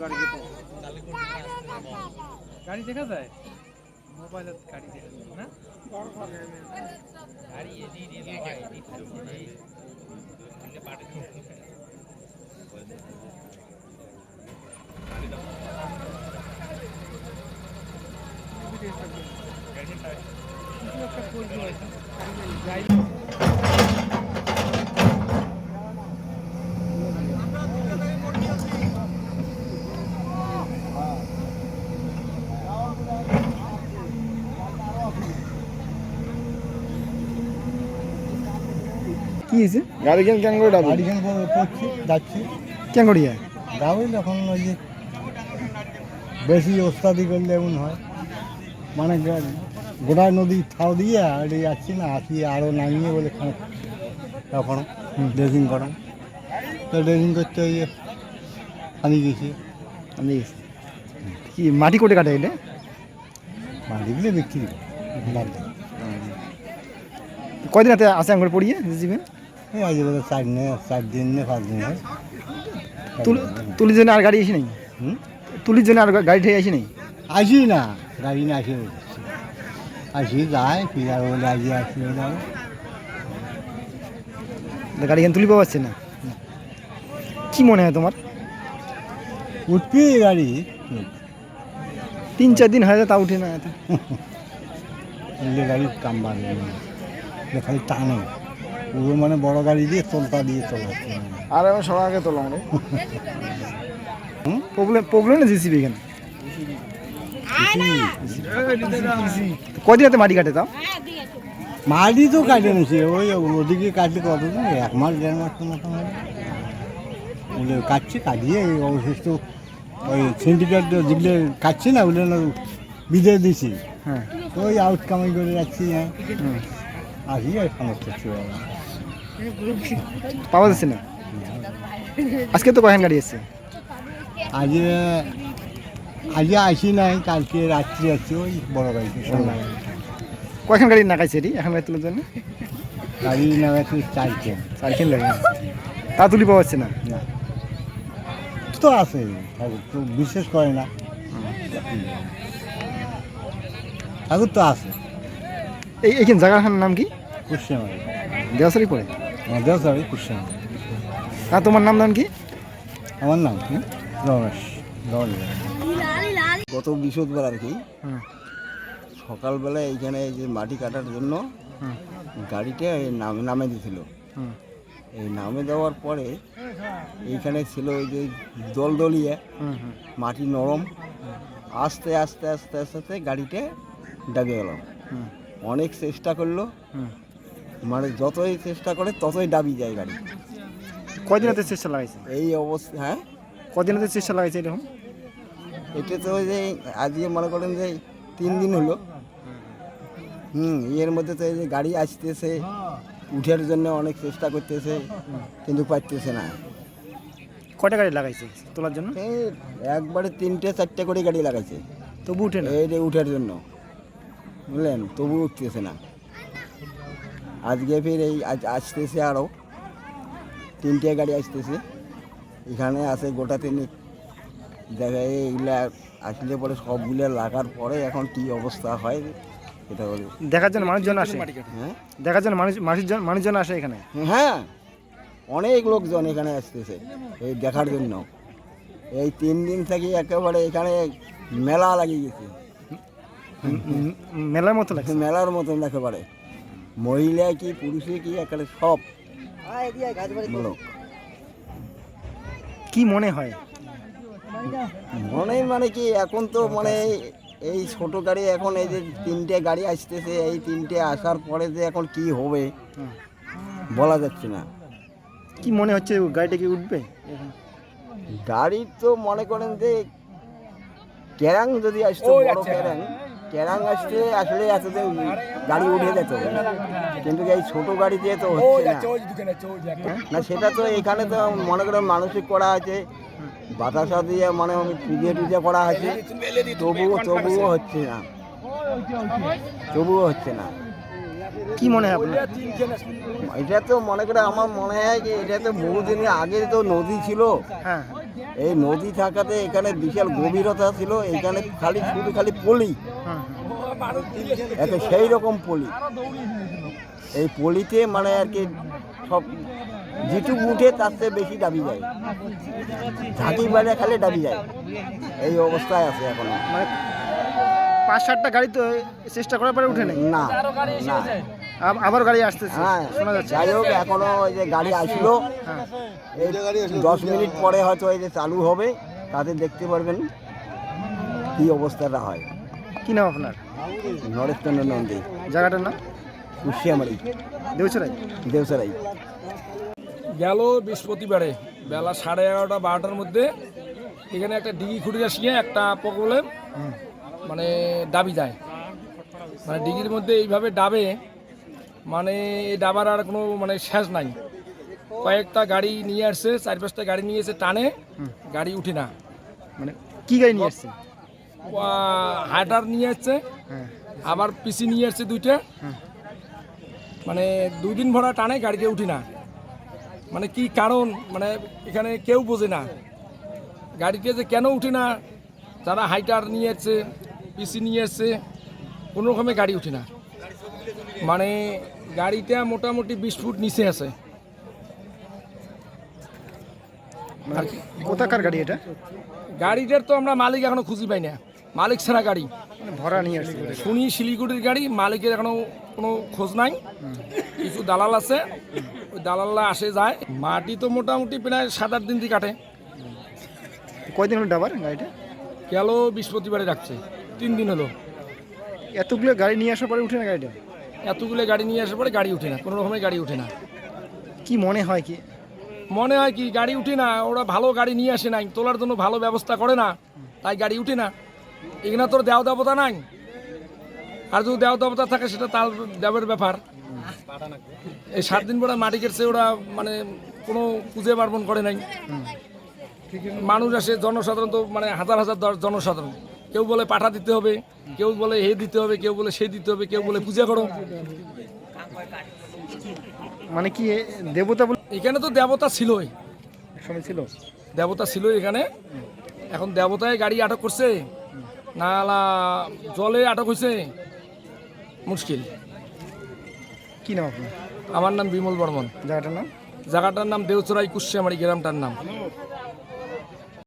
গাড়ি যেতে। গাড়ি দেখা যায়? মোবাইলে গাড়ি দেখা যায় না? কিছু একটা করব। যাই কি হয়েছে? গাড়ি কেন কেন করে ডাবি গাড়ি কেন করছি? যাচ্ছি। কেন করিয়া যাব যখন ওই যে বেশি ওস্তাদি করলে এমন হয়। মানে গা- গোড়ায় নদী থাও দিয়ে আর যাচ্ছি না আসি আরও নামিয়ে বলে তখন ড্রেসিং করা তো ড্রেসিং করতে ওই আমি গেছি। আমি কি মাটি কোটে কাটে এটা? মালিকলে বিক্রি বাদ দেয়। কয়দিন হাতে আসে আঙ্গুর পড়িয়ে জিবে এই আজ বলে চার নে চার দিন নে পাঁচ দিন তুলির জন্য আর গাড়ি আসি নাই? হুম? তুলির জন্য আর গাড়ি ঠেয়ে আসি নাই? আসি না গাড়ি না আসে আসি যায় ফিরার বলে আজকে আসি গাড়ি এখানে তুলি পাওয়া যাচ্ছে না? কি মনে হয় তোমার? উঠবি গাড়ি? তিন চার দিন হয়ে যায় তা উঠে না গাড়ি কাম বাড়বে খালি টানে। পুরো মানে বড় গাড়ি দিয়ে তোলতা দিয়ে চলাচ্ছে আর আমি সবার আগে তোলাম রে প্রবলেম প্রবলেম না জিসিবি এখানে? কয়দিন হাতে মাটি কাটে তাও? মাটি তো কাটে নিছে ওই ওদিকে কাটলে কত এক মাস দেড় মাস তো মতো হবে। ওগুলো কাটছে কাটিয়ে অবশিষ্ট ওই সিন্ডিকেট যেগুলো কাটছে না ওগুলো না বিদে দিছি হ্যাঁ। ওই আউট কামাই করে যাচ্ছি হ্যাঁ। আসি আর সমস্যা ছিল। পাওয়া যাচ্ছে না। আজকে তো কয়খান গাড়ি এসছে আজ আজ আসি নাই কালকে রাত্রি আছি ওই বড় গাড়ি কয়খান গাড়ি নাকাইছে এটি এখন গাড়ি তোলার জন্য? গাড়ি নামাচ্ছি চারটে চারখান লাগে। তা তুলি পাওয়া যাচ্ছে না? না। তো আছে তো বিশেষ করে না। ঠাকুর তো আছে। এই এইখান জায়গাখানার নাম কি? কুশিয়ামারি দেওয়াশালি পড়ে? আমাদের সবাই কুশিয়ামারি আর তোমার নাম নাম কি? আমার নাম কি? রমেশ। গত বৃহস্পতিবার আর কি সকালবেলা এইখানে এই যে মাটি কাটার জন্য গাড়িটা নামে নামে দিয়েছিল। এই নামে দেওয়ার পরে এইখানে ছিল ওই যে দলদলিয়ে হুম হুম। মাটি নরম। আস্তে আস্তে আস্তে আস্তে আস্তে গাড়িটা ডাবে গেল। অনেক চেষ্টা করল। হুম। মানে যতই চেষ্টা করে ততই ডাবি যায় গাড়ি। কদিন হাতে চেষ্টা লাগাইছে এই অবস্থা হ্যাঁ? কদিন হাতে চেষ্টা লাগাইছে এরকম? এটা তো ওই যে আজকে মনে করেন যে তিন দিন হলো। হুম এর মধ্যে তো এই যে গাড়ি আসতেছে উঠার জন্য অনেক চেষ্টা করতেছে কিন্তু পারতেছে না। কটা গাড়ি লাগাইছে তোলার জন্য? এই একবারে তিনটে চারটে করে গাড়ি লাগাইছে। তবু উঠে না? এই যে উঠার জন্য। বুঝলেন? তবু উঠতেছে না। আজকে ফির এই আজ আসতেছে আরও তিনটে গাড়ি আসতেছে। এখানে আছে গোটা তিনিক দেখা যায় এইগুলা আসলে পরে সবগুলো লাগার পরে এখন কি অবস্থা হয় এটা বলি। দেখার জন্য মানুষজন আসে? হ্যাঁ? দেখার জন্য মানুষ মানুষজন মানুষজন আসে এখানে? হ্যাঁ। অনেক লোকজন এখানে আসতেছে এই দেখার জন্য। এই তিন দিন থেকে একেবারে এখানে মেলা লাগিয়ে গেছে। মেলার মতো লাগছে। মেলার মতন একেবারে। মহিলা কি পুরুষে কি একেবারে সব কি মনে হয়? মনে মানে কি এখন তো মানে এই ছোট গাড়ি এখন এই যে তিনটে গাড়ি আসতেছে এই তিনটে আসার পরে যে এখন কি হবে বলা যাচ্ছে না। কি মনে হচ্ছে গাড়িটা কি উঠবে? এখন? গাড়ি তো মনে করেন যে ক্যারাং যদি আসতো বড় ক্যারাং ক্যারাং আসতে আসলে এততে গাড়ি উঠে যেত। কিন্তু এই ছোট গাড়ি দিয়ে তো হচ্ছে না? না সেটা তো এখানে তো মনে করেন মানসিক করা আছে বাতাসা দিয়ে মানে পুজো টুজে করা আছে তবুও তবুও হচ্ছে না। তবুও হচ্ছে না। কি মনে হয় আপনার? এটা তো মনে করে আমার মনে হয় যে এটা তো বহুদিন আগে তো নদী ছিল। হ্যাঁ। এই নদী থাকাতে এখানে বিশাল গভীরতা ছিল এখানে খালি শুধু খালি পলি। একে সেই রকম পলি। এই পলিতে মানে আর কি সব যেটুকু উঠে তার চেয়ে বেশি দাবি যায়। ঝাঁকি বাইরে খালি দাবি যায়। এই অবস্থায় আছে এখনও। মানে পাঁচ সাতটা গাড়ি তো চেষ্টা করার পরে উঠে নেই? না না। আবার গাড়ি আসতেছে হ্যাঁ শোনা যাচ্ছে। যাই হোক এখনও ওই যে গাড়ি আসলো। হ্যাঁ দশ মিনিট পরে হয়তো এই যে চালু হবে তাতে দেখতে পারবেন কি অবস্থাটা হয়। কি নাম আপনার? নরেশচন্দ্র নন্দী। জায়গাটার নাম? কুশিয়ামারি। দেউচরাই দেউসারাই গেল বৃহস্পতিবারে বেলা সাড়ে এগারোটা বারোটার মধ্যে এখানে একটা ডিগি খুঁড়ে আসিয়ে একটা প্রবলেম মানে ডাবি যায়। মানে ডিগির মধ্যে এইভাবে ডাবে মানে এই ডাবার আর কোনো মানে শেষ নাই। কয়েকটা গাড়ি নিয়ে আসছে চার পাঁচটা গাড়ি নিয়ে এসে টানে গাড়ি উঠে না। মানে কি গাড়ি নিয়ে এসছে হাইটার নিয়ে আসছে আবার পিসি নিয়ে আসছে দুইটা। মানে দুই দিন ভরা টানে গাড়িতে উঠি না। মানে কি কারণ? মানে এখানে কেউ বোঝে না। গাড়িতে যে কেন উঠে না? তারা হাইটার নিয়ে আসছে পিসি নিয়ে আসছে কোনো রকমে গাড়ি উঠে না। মানে গাড়িটা মোটামুটি বিশ ফুট নিচে আছে। মানে কোথাকার গাড়ি এটা? গাড়িটার তো আমরা মালিক এখনও খুঁজি পাই না। মালিক ছাড়া গাড়ি। মানে ভরা নিয়ে আসছে। শুনি শিলিগুড়ির গাড়ি মালিকের এখনও কোনো খোঁজ নাই। কিছু দালাল আছে ওই দালালরা আসে যায়। মাটি তো মোটামুটি প্রায় সাত আট দিন দিয়ে কাটে। কয়দিন হলো ডাবার গাড়িটা? গেল বৃহস্পতিবারে রাখছে তিন দিন হলো। এতগুলো গাড়ি নিয়ে আসার পরে উঠে না গাড়িটা? এতগুলো গাড়ি নিয়ে আসার পরে গাড়ি উঠে না কোনো রকমের গাড়ি উঠে না। কি মনে হয় কি? মনে হয় কি গাড়ি উঠে না ওরা ভালো গাড়ি নিয়ে আসে নাই তোলার জন্য ভালো ব্যবস্থা করে না তাই গাড়ি উঠে না। এখানে তোর দেও দেবতা নাই। আর যদি দেও দেবতা থাকে সেটা তার দেবের ব্যাপার। এই সাত দিন পরে মাটি কেটছে ওরা মানে কোনো পুজো পার্বণ করে নাই। মানুষ আসে জনসাধারণ তো মানে হাজার হাজার জনসাধারণ। কেউ বলে পাঠা দিতে হবে কেউ বলে হে দিতে হবে কেউ বলে সে দিতে হবে কেউ বলে পূজা করো। মানে কি দেবতা এখানে তো দেবতা ছিলই। সময় ছিল। দেবতা ছিল এখানে। এখন দেবতায় গাড়ি আটক করছে। না লা জলে আটক হয়েছে মুশকিল। কি নাম আপনার? আমার নাম বিমল বর্মন। জায়গাটার নাম? জায়গাটার নাম দেওচরাই কুশিয়ামারি গ্রামটার নাম।